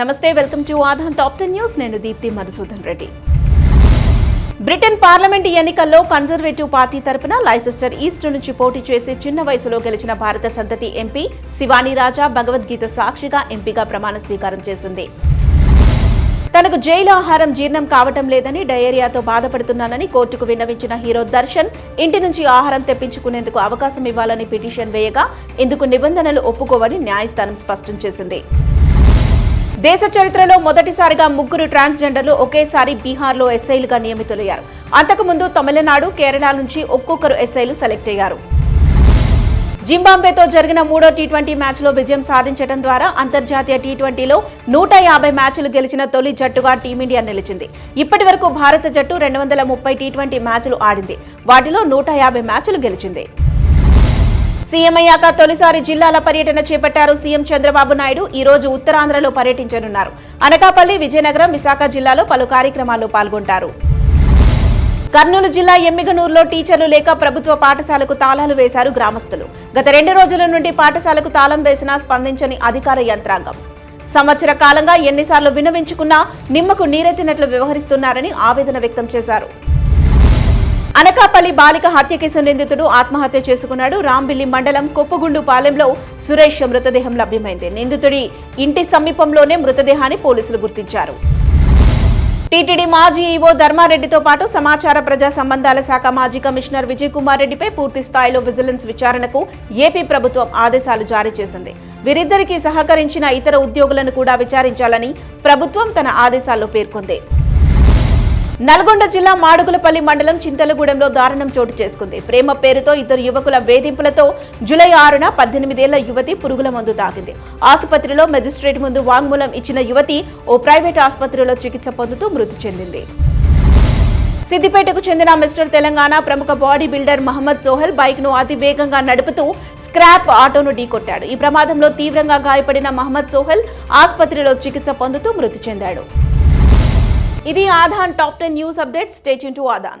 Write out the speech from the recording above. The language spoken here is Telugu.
Namaste welcome to Aadhan top ten news. నేను దీప్తి మధుసూదన్ రెడ్డి. బ్రిటన్ పార్లమెంట్ ఎన్నికల్లో కన్జర్వేటివ్ పార్టీ తరపున లైసెస్టర్ ఈస్ట్ నుంచి పోటీ చేసి చిన్న వయసులో గెలిచిన భారత సంతతి ఎంపీ శివానీ రాజా భగవద్గీత సాక్షిగా ఎంపీగా ప్రమాణ స్వీకారం చేసింది. తనకు జైలు ఆహారం జీర్ణం కావటం లేదని డయేరియాతో బాధపడుతున్నానని కోర్టుకు విన్నవించిన హీరో దర్శన్ ఇంటి నుంచి ఆహారం తెప్పించుకునేందుకు అవకాశం ఇవ్వాలని పిటిషన్ వేయగా ఇందుకు నిబంధనలు ఒప్పుకోవని న్యాయస్థానం స్పష్టం చేసింది. దేశ చరిత్రలో మొదటిసారిగా ముగ్గురు ట్రాన్స్జెండర్లు ఒకేసారి బీహార్లో ఎస్ఐలుగా నియమితులయ్యారు. అంతకుముందు తమిళనాడు కేరళ నుంచి ఒక్కొక్కరు ఎస్ఐలు సెలెక్ట్ అయ్యారు. జింబాబ్వేతో జరిగిన మూడో టీ ట్వంటీ మ్యాచ్లో విజయం సాధించడం ద్వారా అంతర్జాతీయ టీ ట్వంటీలో నూట యాభై మ్యాచ్లు గెలిచిన తొలి జట్టుగా టీమిండియా నిలిచింది. ఇప్పటి వరకు భారత జట్టు రెండు వందల ముప్పై టీ ట్వంటీ మ్యాచ్లు ఆడింది. వాటిలో నూట యాభై మ్యాచ్లు గెలిచింది. సీఎం అయ్యాక తొలిసారి జిల్లాల పర్యటన చేపట్టారు సీఎం చంద్రబాబు నాయుడు. ఈ రోజు ఉత్తరాంధ్రలో పర్యటించనున్నారు. అనకాపల్లి విజయనగరం విశాఖ జిల్లాలో పలు కార్యక్రమాల్లో పాల్గొంటారు. కర్నూలు జిల్లా ఎమ్మిగనూరులో టీచర్లు లేక ప్రభుత్వ పాఠశాలకు తాళాలు వేశారు గ్రామస్తులు. గత రెండు రోజుల నుండి పాఠశాలకు తాళం వేసినా స్పందించని అధికార యంత్రాంగం. సంవత్సర కాలంగా ఎన్నిసార్లు విన్నవించుకున్నా నిమ్మకు నీరెత్తినట్లు వ్యవహరిస్తున్నారని ఆవేదన వ్యక్తం చేశారు. అనకాపల్లి బాలిక హత్య కేసు నిందితుడు ఆత్మహత్య చేసుకున్నాడు. రాంబిల్లి మండలం కొప్పుగుండు పాలెంలో సురేష్ మృతదేహం లభ్యమైంది. నిందితుడి ఇంటి సమీపంలోనే మృతదేహాన్ని పోలీసులు గుర్తించారు. టీటీడీ మాజీ ఈవో ధర్మారెడ్డితో పాటు సమాచార ప్రజా సంబంధాల శాఖ మాజీ కమిషనర్ విజయ్ కుమార్ రెడ్డిపై పూర్తి స్థాయిలో విజిలెన్స్ విచారణకు ఏపీ ప్రభుత్వం ఆదేశాలు జారీ చేసింది. వీరిద్దరికీ సహకరించిన ఇతర ఉద్యోగులను కూడా విచారించాలని ప్రభుత్వం తన ఆదేశాల్లో పేర్కొంది. నల్గొండ జిల్లా మాడుగులపల్లి మండలం చింతలగూడెంలో దారుణం చోటు చేసుకుంది. ప్రేమ పేరుతో ఇద్దరు యువకుల వేధింపులతో జులై ఆరున పద్దెనిమిదేళ్ళ యువతి పురుగుల మందు తాగింది. ఆసుపత్రిలో మెజిస్ట్రేట్ ముందు వాంగ్మూలం ఇచ్చిన యువతి ఓ ప్రైవేట్ ఆసుపత్రిలో చికిత్స పొందుతూ మృతి చెందింది. సిద్దిపేటకు చెందిన మిస్టర్ తెలంగాణ ప్రముఖ బాడీ బిల్డర్ మహమ్మద్ సోహెల్ బైక్ను అతి వేగంగా నడుపుతూ స్క్రాప్ ఆటోను ఢీకొట్టాడు. ఈ ప్రమాదంలో తీవ్రంగా గాయపడిన మహమ్మద్ సోహెల్ ఆసుపత్రిలో చికిత్స పొందుతూ మృతి చెందాడు. ఇది Aadhan top ten news update stay tuned to Aadhan.